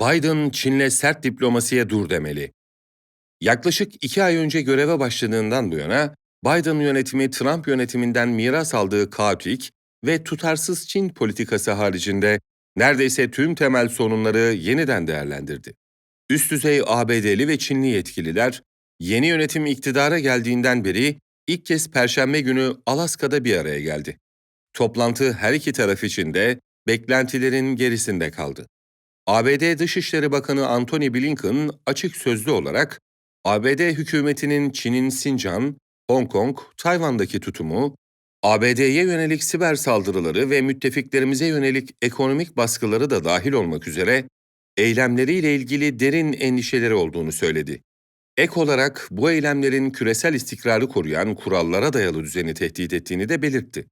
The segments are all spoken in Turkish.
Biden, Çin'le sert diplomasiye dur demeli. Yaklaşık iki ay önce göreve başladığından bu yana, Biden yönetimi Trump yönetiminden miras aldığı kaotik ve tutarsız Çin politikası haricinde neredeyse tüm temel sorunları yeniden değerlendirdi. Üst düzey ABD'li ve Çinli yetkililer, yeni yönetim iktidara geldiğinden beri ilk kez Perşembe günü Alaska'da bir araya geldi. Toplantı her iki taraf için de beklentilerin gerisinde kaldı. ABD Dışişleri Bakanı Antony Blinken açık sözlü olarak ABD hükümetinin Çin'in Sincan, Hong Kong, Tayvan'daki tutumu, ABD'ye yönelik siber saldırıları ve müttefiklerimize yönelik ekonomik baskıları da dahil olmak üzere eylemleriyle ilgili derin endişeleri olduğunu söyledi. Ek olarak bu eylemlerin küresel istikrarı koruyan kurallara dayalı düzeni tehdit ettiğini de belirtti.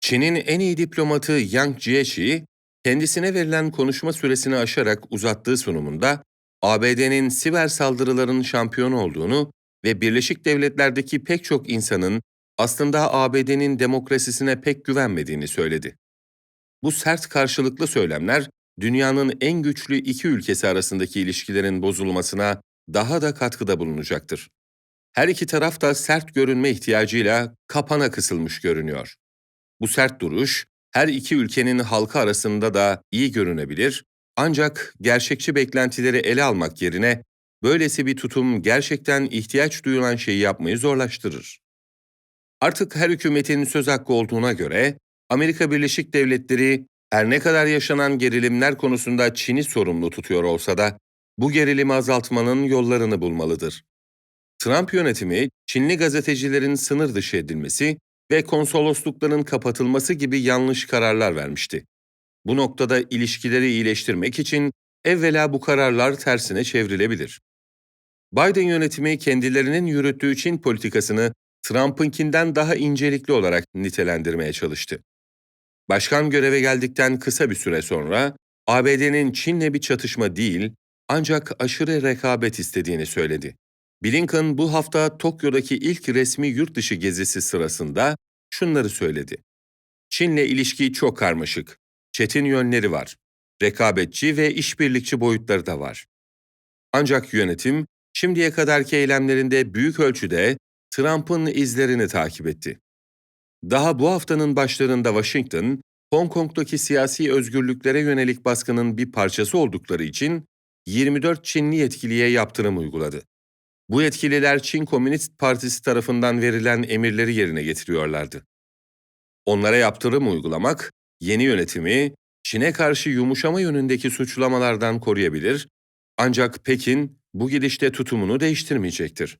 Çin'in en iyi diplomatı Yang Jiechi, kendisine verilen konuşma süresini aşarak uzattığı sunumunda ABD'nin siber saldırıların şampiyonu olduğunu ve Birleşik Devletler'deki pek çok insanın aslında ABD'nin demokrasisine pek güvenmediğini söyledi. Bu sert karşılıklı söylemler dünyanın en güçlü iki ülkesi arasındaki ilişkilerin bozulmasına daha da katkıda bulunacaktır. Her iki taraf da sert görünme ihtiyacıyla kapana kısılmış görünüyor. Bu sert duruş her iki ülkenin halkı arasında da iyi görünebilir ancak gerçekçi beklentileri ele almak yerine böylesi bir tutum gerçekten ihtiyaç duyulan şeyi yapmayı zorlaştırır. Artık her hükümetin söz hakkı olduğuna göre Amerika Birleşik Devletleri her ne kadar yaşanan gerilimler konusunda Çin'i sorumlu tutuyor olsa da bu gerilimi azaltmanın yollarını bulmalıdır. Trump yönetimi Çinli gazetecilerin sınır dışı edilmesi ve konsoloslukların kapatılması gibi yanlış kararlar vermişti. Bu noktada ilişkileri iyileştirmek için evvela bu kararlar tersine çevrilebilir. Biden yönetimi kendilerinin yürüttüğü Çin politikasını Trump'ınkinden daha incelikli olarak nitelendirmeye çalıştı. Başkan göreve geldikten kısa bir süre sonra ABD'nin Çin'le bir çatışma değil, ancak aşırı rekabet istediğini söyledi. Blinken bu hafta Tokyo'daki ilk resmi yurt dışı gezisi sırasında şunları söyledi. Çin'le ilişki çok karmaşık. Çetin yönleri var. Rekabetçi ve işbirlikçi boyutları da var. Ancak yönetim şimdiye kadarki eylemlerinde büyük ölçüde Trump'ın izlerini takip etti. Daha bu haftanın başlarında Washington, Hong Kong'daki siyasi özgürlüklere yönelik baskının bir parçası oldukları için 24 Çinli yetkiliye yaptırım uyguladı. Bu yetkililer Çin Komünist Partisi tarafından verilen emirleri yerine getiriyorlardı. Onlara yaptırım uygulamak, yeni yönetimi Çin'e karşı yumuşama yönündeki suçlamalardan koruyabilir, ancak Pekin bu gidişte tutumunu değiştirmeyecektir.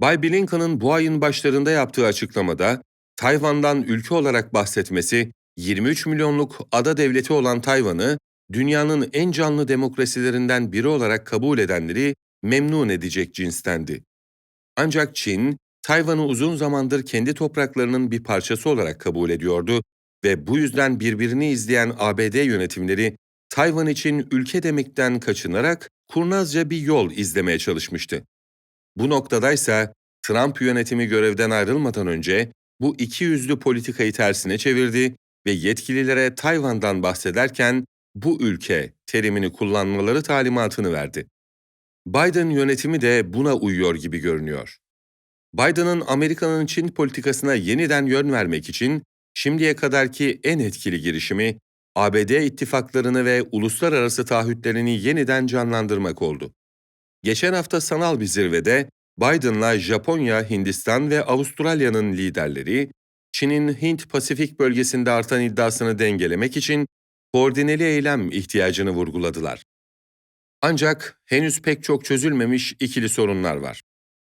Bay Blinken'ın bu ayın başlarında yaptığı açıklamada, Tayvan'dan ülke olarak bahsetmesi, 23 milyonluk ada devleti olan Tayvan'ı dünyanın en canlı demokrasilerinden biri olarak kabul edenleri memnun edecek cinstendi. Ancak Çin, Tayvan'ı uzun zamandır kendi topraklarının bir parçası olarak kabul ediyordu ve bu yüzden birbirini izleyen ABD yönetimleri Tayvan için ülke demekten kaçınarak kurnazca bir yol izlemeye çalışmıştı. Bu noktadaysa Trump yönetimi görevden ayrılmadan önce bu iki yüzlü politikayı tersine çevirdi ve yetkililere Tayvan'dan bahsederken bu ülke terimini kullanmaları talimatını verdi. Biden yönetimi de buna uyuyor gibi görünüyor. Biden'ın Amerika'nın Çin politikasına yeniden yön vermek için şimdiye kadarki en etkili girişimi ABD ittifaklarını ve uluslararası taahhütlerini yeniden canlandırmak oldu. Geçen hafta sanal bir zirvede Biden'la Japonya, Hindistan ve Avustralya'nın liderleri, Çin'in Hint-Pasifik bölgesinde artan iddiasını dengelemek için koordineli eylem ihtiyacını vurguladılar. Ancak henüz pek çok çözülmemiş ikili sorunlar var.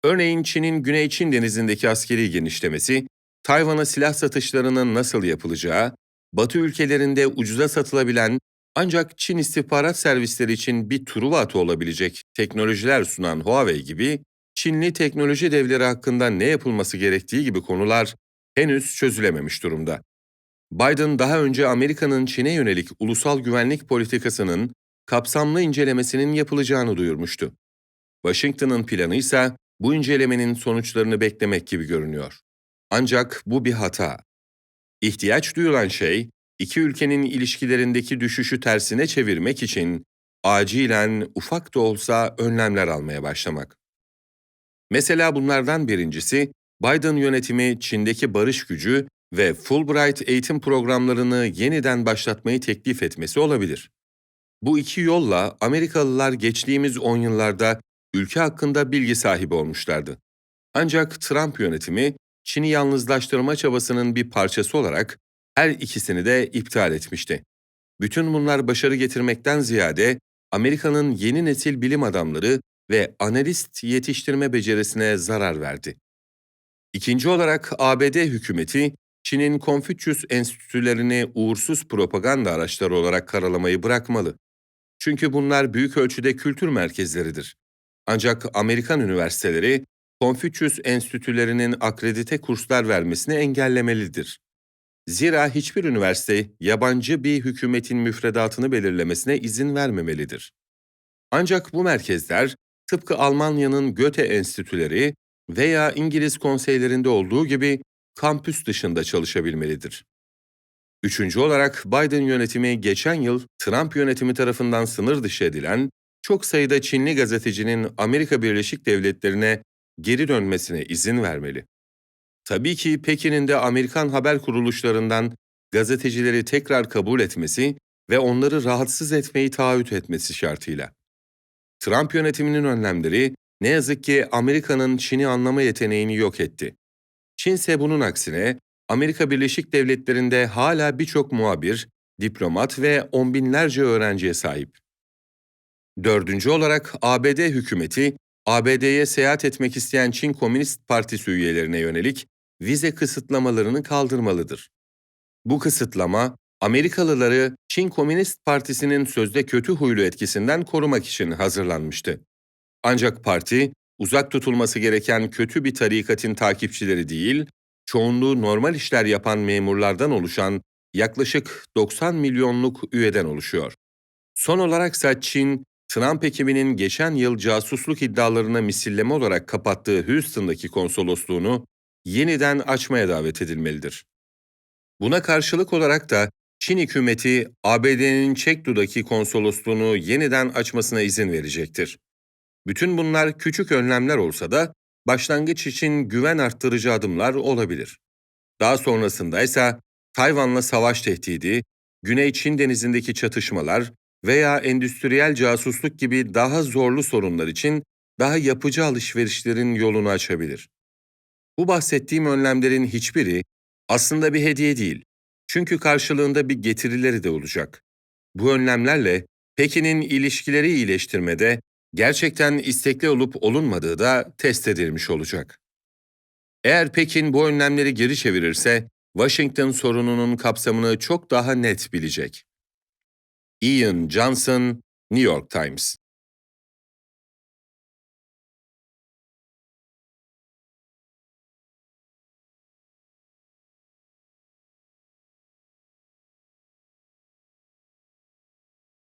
Örneğin Çin'in Güney Çin denizindeki askeri genişlemesi, Tayvan'a silah satışlarının nasıl yapılacağı, Batı ülkelerinde ucuza satılabilen ancak Çin istihbarat servisleri için bir Truva atı olabilecek teknolojiler sunan Huawei gibi Çinli teknoloji devleri hakkında ne yapılması gerektiği gibi konular henüz çözülememiş durumda. Biden daha önce Amerika'nın Çin'e yönelik ulusal güvenlik politikasının kapsamlı incelemesinin yapılacağını duyurmuştu. Washington'ın planı ise bu incelemenin sonuçlarını beklemek gibi görünüyor. Ancak bu bir hata. İhtiyaç duyulan şey, iki ülkenin ilişkilerindeki düşüşü tersine çevirmek için acilen ufak da olsa önlemler almaya başlamak. Mesela bunlardan birincisi, Biden yönetimi Çin'deki barış gücü ve Fulbright eğitim programlarını yeniden başlatmayı teklif etmesi olabilir. Bu iki yolla Amerikalılar geçtiğimiz 10 yıllarda ülke hakkında bilgi sahibi olmuşlardı. Ancak Trump yönetimi Çin'i yalnızlaştırma çabasının bir parçası olarak her ikisini de iptal etmişti. Bütün bunlar başarı getirmekten ziyade Amerika'nın yeni nesil bilim adamları ve analist yetiştirme becerisine zarar verdi. İkinci olarak ABD hükümeti Çin'in Konfüçyüs enstitülerini uğursuz propaganda araçları olarak karalamayı bırakmalı. Çünkü bunlar büyük ölçüde kültür merkezleridir. Ancak Amerikan üniversiteleri Konfüçyüs enstitülerinin akredite kurslar vermesini engellemelidir. Zira hiçbir üniversite yabancı bir hükümetin müfredatını belirlemesine izin vermemelidir. Ancak bu merkezler tıpkı Almanya'nın Goethe enstitüleri veya İngiliz konseylerinde olduğu gibi kampüs dışında çalışabilmelidir. Üçüncü olarak Biden yönetimi geçen yıl Trump yönetimi tarafından sınır dışı edilen çok sayıda Çinli gazetecinin Amerika Birleşik Devletleri'ne geri dönmesine izin vermeli. Tabii ki Pekin'in de Amerikan haber kuruluşlarından gazetecileri tekrar kabul etmesi ve onları rahatsız etmeyi taahhüt etmesi şartıyla. Trump yönetiminin önlemleri ne yazık ki Amerika'nın Çin'i anlama yeteneğini yok etti. Çin ise bunun aksine Amerika Birleşik Devletleri'nde hala birçok muhabir, diplomat ve on binlerce öğrenciye sahip. Dördüncü olarak ABD hükümeti, ABD'ye seyahat etmek isteyen Çin Komünist Partisi üyelerine yönelik vize kısıtlamalarını kaldırmalıdır. Bu kısıtlama, Amerikalıları Çin Komünist Partisi'nin sözde kötü huylu etkisinden korumak için hazırlanmıştı. Ancak parti, uzak tutulması gereken kötü bir tarikatın takipçileri değil, çoğunluğu normal işler yapan memurlardan oluşan yaklaşık 90 milyonluk üyeden oluşuyor. Son olaraksa Çin, Trump ekibinin geçen yıl casusluk iddialarına misilleme olarak kapattığı Houston'daki konsolosluğunu yeniden açmaya davet edilmelidir. Buna karşılık olarak da Çin hükümeti ABD'nin Çekdu'daki konsolosluğunu yeniden açmasına izin verecektir. Bütün bunlar küçük önlemler olsa da başlangıç için güven arttırıcı adımlar olabilir. Daha sonrasında ise Tayvan'la savaş tehdidi, Güney Çin denizindeki çatışmalar veya endüstriyel casusluk gibi daha zorlu sorunlar için daha yapıcı alışverişlerin yolunu açabilir. Bu bahsettiğim önlemlerin hiçbiri aslında bir hediye değil. Çünkü karşılığında bir getirileri de olacak. Bu önlemlerle Pekin'in ilişkileri iyileştirmede gerçekten istekli olup olunmadığı da test edilmiş olacak. Eğer Pekin bu önlemleri geri çevirirse, Washington sorununun kapsamını çok daha net bilecek. Ian Johnson, New York Times